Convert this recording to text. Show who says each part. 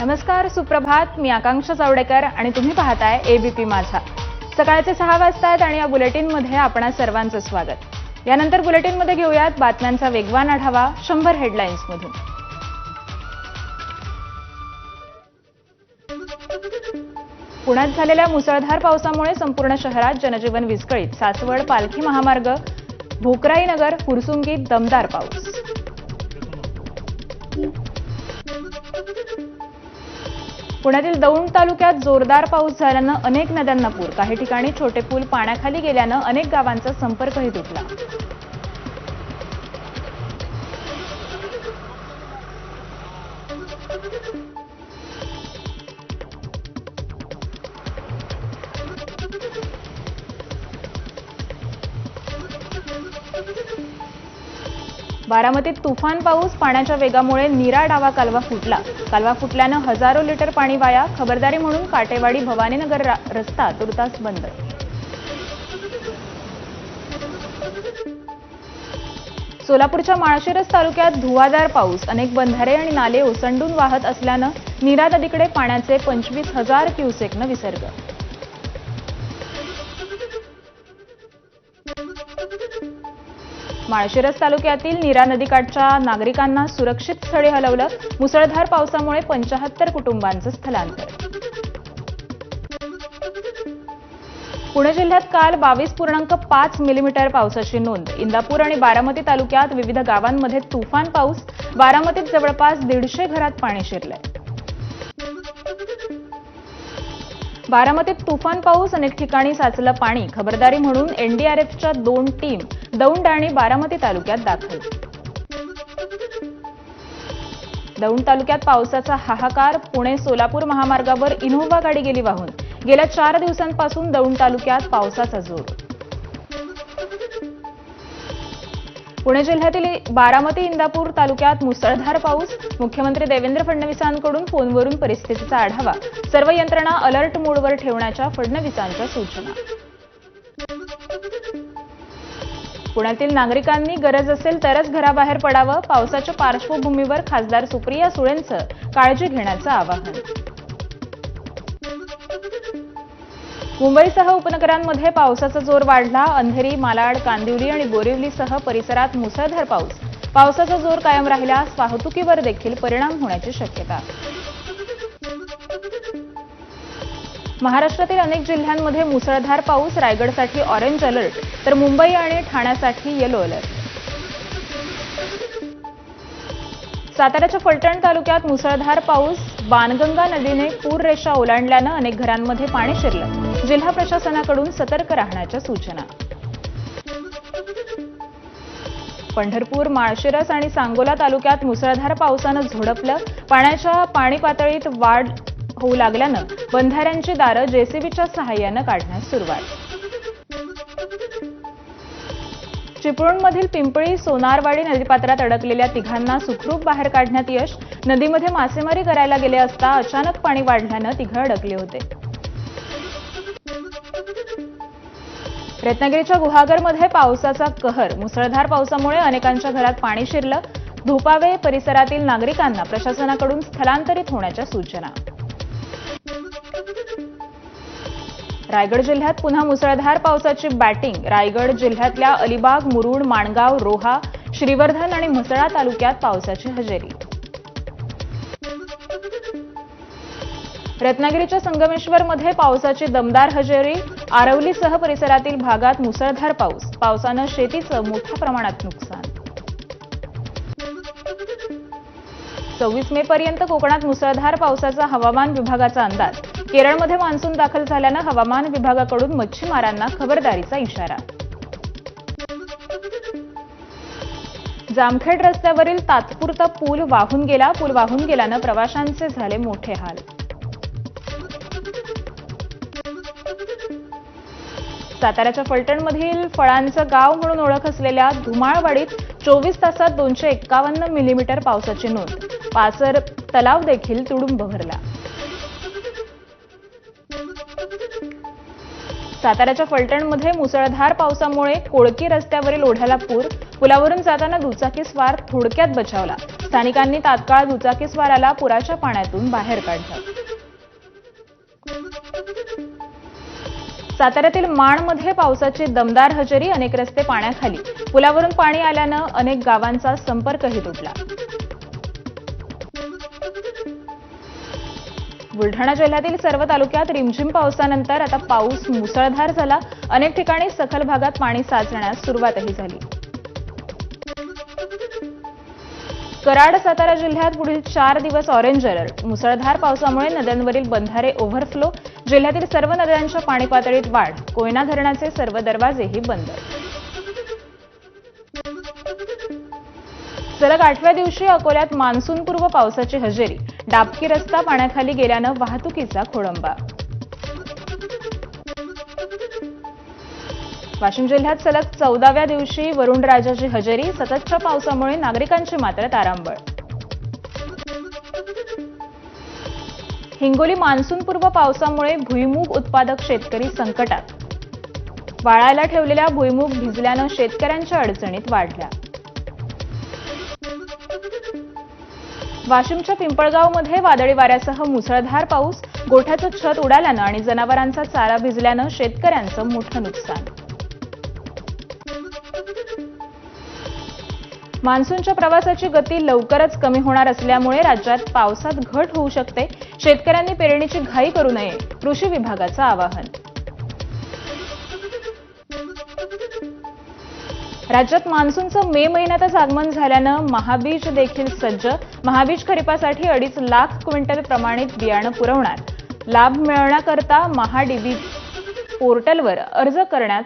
Speaker 1: नमस्कार सुप्रभात. मी आकांक्षा चावडेकर आणि तुम्ही पाहताय एबीपी माझा. सकाळचे सहा वाजता आणि या बुलेटिनमध्ये आपणा सर्वांचं स्वागत. यानंतर बुलेटिनमध्ये घेऊयात बातम्यांचा वेगवान आढावा शंभर हेडलाईन्समधून. पुण्यात झालेल्या मुसळधार पावसामुळे संपूर्ण शहरात जनजीवन विस्कळीत. सासवड पालखी महामार्ग भोकराई नगर फुरसुंगीत दमदार पाऊस. पुण्यातील दौंड तालुक्यात जोरदार पाऊस झाल्यानं अनेक नद्यांना पूर. काही ठिकाणी छोटे पूल पाण्याखाली गेल्यानं अनेक गावांचा संपर्कही तुटला. बारामतीत तुफान पाऊस पाण्याच्या वेगामुळे नीरा डावा कालवा फुटला. कालवा फुटल्यानं हजारो लिटर पाणी वाया. खबरदारी म्हणून काटेवाडी भवानीनगर रस्ता तुर्तास बंद. सोलापूरच्या माळशिरस तालुक्यात धुवाधार पाऊस. अनेक बंधारे आणि नाले ओसंडून वाहत असल्यानं नीरा नदीकडे पाण्याचे पंचवीस हजार क्युसेकनं विसर्ग. माळशिरस तालुक्यातील नीरा नदीकाठच्या नागरिकांना सुरक्षित स्थळी हलवलं. मुसळधार पावसामुळे पंचाहत्तर कुटुंबांचं स्थलांतर. पुणे जिल्ह्यात काल बावीस पूर्णांक पाच मिलीमीटर पावसाची नोंद. इंदापूर आणि बारामती तालुक्यात विविध गावांमध्ये तुफान पाऊस. बारामतीत जवळपास दीडशे घरात पाणी शिरलंय. बारामतीत तुफान पाऊस अनेक ठिकाणी साचलं पाणी. खबरदारी म्हणून एनडीआरएफच्या दोन टीम दौंड आणि बारामती तालुक्यात दाखल. दौंड तालुक्यात पावसाचा हाहाकार पुणे सोलापूर महामार्गावर इनोव्हा गाडी गेली वाहून. गेल्या चार दिवसांपासून दौंड तालुक्यात पावसाचा जोर. पुणे जिल्ह्यातील बारामती इंदापूर तालुक्यात मुसळधार पाऊस. मुख्यमंत्री देवेंद्र फडणवीसांकडून फोनवरून परिस्थितीचा आढावा. सर्व यंत्रणा अलर्ट मोडवर ठेवण्याच्या फडणवीसांच्या सूचना. पुण्यातील नागरिकांनी गरज असेल तरच घराबाहेर पडावं पावसाच्या पार्श्वभूमीवर खासदार सुप्रिया सुळेंचं काळजी घेण्याचं आवाहन. मुंबईसह उपनगरांमध्ये पावसाचा जोर वाढला. अंधेरी मालाड कांदिवली आणि बोरिवलीसह परिसरात मुसळधार पाऊस. पावसाचा जोर कायम राहिल्यास वाहतुकीवर देखील परिणाम होण्याची शक्यता. महाराष्ट्रातील अनेक जिल्ह्यांमध्ये मुसळधार पाऊस रायगडसाठी ऑरेंज अलर्ट तर मुंबई आणि ठाण्यासाठी येलो अलर्ट साताऱ्याच्या फलटण तालुक्यात मुसळधार पाऊस बाणगंगा नदीने पूररेषा ओलांडल्यानं अनेक घरांमध्ये पाणी शिरलं. जिल्हा प्रशासनाकडून सतर्क राहण्याच्या सूचना. पंढरपूर माळशिरस आणि सांगोला तालुक्यात मुसळधार पावसानं झोडपलं. पाण्याच्या पाणी पातळीत वाढ होऊ लागल्यानं बंधाऱ्यांची दारं जेसीबीच्या सहाय्यानं काढण्यास सुरुवात. चिपळूणमधील पिंपळी सोनारवाडी नदीपात्रात अडकलेल्या तिघांना सुखरूप बाहेर काढण्यात यश. नदीमध्ये मासेमारी करायला गेले असता अचानक पाणी वाढल्यानं तिघं अडकले होते. रत्नागिरीच्या गुहागरमध्ये पावसाचा कहर. मुसळधार पावसामुळे अनेकांच्या घरात पाणी शिरलं. धोपावे परिसरातील नागरिकांना प्रशासनाकडून स्थलांतरित होण्याच्या सूचना. रायगड जिल्ह्यात पुन्हा मुसळधार पावसाची बॅटिंग. रायगड जिल्ह्यातल्या अलिबाग मुरुड माणगाव रोहा श्रीवर्धन आणि म्हसळा तालुक्यात पावसाची हजेरी. रत्नागिरीच्या संगमेश्वरमध्ये पावसाची दमदार हजेरी. आरवलीसह परिसरातील भागात मुसळधार पाऊस. पावसानं शेतीचं मोठ्या प्रमाणात नुकसान. सव्वीस मे पर्यंत कोकणात मुसळधार पावसाचा हवामान विभागाचा अंदाज. केरळमध्ये मान्सून दाखल झाल्यानं हवामान विभागाकडून मच्छीमारांना खबरदारीचा इशारा. जामखेड रस्त्यावरील तात्पुरता पूल वाहून गेला. पूल वाहून गेल्यानं प्रवाशांचे झाले मोठे हाल. साताऱ्याच्या फलटणमधील फळांचं गाव म्हणून ओळख असलेल्या धुमाळवाडीत चोवीस तासात दोनशे एक्कावन्न मिलीमीटर पावसाची नोंद. पाचर तलाव देखील तुडुंब भरला. साताऱ्याच्या फलटणमध्ये मुसळधार पावसामुळे कोळकी रस्त्यावरील ओढ्याला पूर. पुलावरून जाताना दुचाकीस्वार थोडक्यात बचावला. स्थानिकांनी तात्काळ दुचाकीस्वाराला पुराच्या पाण्यातून बाहेर काढलं. साताऱ्यातील माणमध्ये पावसाची दमदार हजेरी अनेक रस्ते पाण्याखाली. पुलावरून पाणी आल्यानं अनेक गावांचा संपर्कही तुटला. बुलढाणा जिल्ह्यातील सर्व तालुक्यात रिमझिम पावसानंतर आता पाऊस मुसळधार झाला. अनेक ठिकाणी सखल भागात पाणी साचण्यास सुरुवातही झाली. कराड सातारा जिल्ह्यात पुढील चार दिवस ऑरेंज अलर्ट मुसळधार पावसामुळे नद्यांवरील बंधारे ओव्हरफ्लो जिल्ह्यातील सर्व नद्यांच्या पाणी पातळीत वाढ. कोयना धरणाचे सर्व दरवाजेही बंद. सलग आठव्या दिवशी अकोल्यात मान्सूनपूर्व पावसाची हजेरी. डाबकी रस्ता पाण्याखाली गेल्यानं वाहतुकीचा खोळंबा वाशिम जिल्ह्यात सलग चौदाव्या दिवशी वरुणराजाची हजेरी सततच्या पावसामुळे नागरिकांची मात्र तारांबळ. हिंगोली मान्सूनपूर्व पावसामुळे भुईमूग उत्पादक शेतकरी संकटात. वाळायला ठेवलेल्या भुईमूग भिजल्यानं शेतकऱ्यांच्या अडचणीत वाढल्या. वाशिमच्या पिंपळगावमध्ये वादळी वाऱ्यासह मुसळधार पाऊस गोठ्याचं छत उडाल्यानं आणि जनावरांचा चारा भिजल्यानं शेतकऱ्यांचं मोठं नुकसान. मान्सूनच्या प्रवासाची गती लवकरच कमी होणार असल्यामुळे राज्यात पावसात घट होऊ शकते. शेतकऱ्यांनी पेरणीची घाई करू नये कृषी विभागाचं आवाहन. राज्यात मान्सूनचं मे महिन्यातच आगमन झाल्यानं महाबीज देखील सज्ज. महाबीज खरीपासाठी अडीच लाख क्विंटल प्रमाणित बियाणं पुरवणार. लाभ मिळवण्याकरता महाडीबी पोर्टलवर अर्ज करण्यात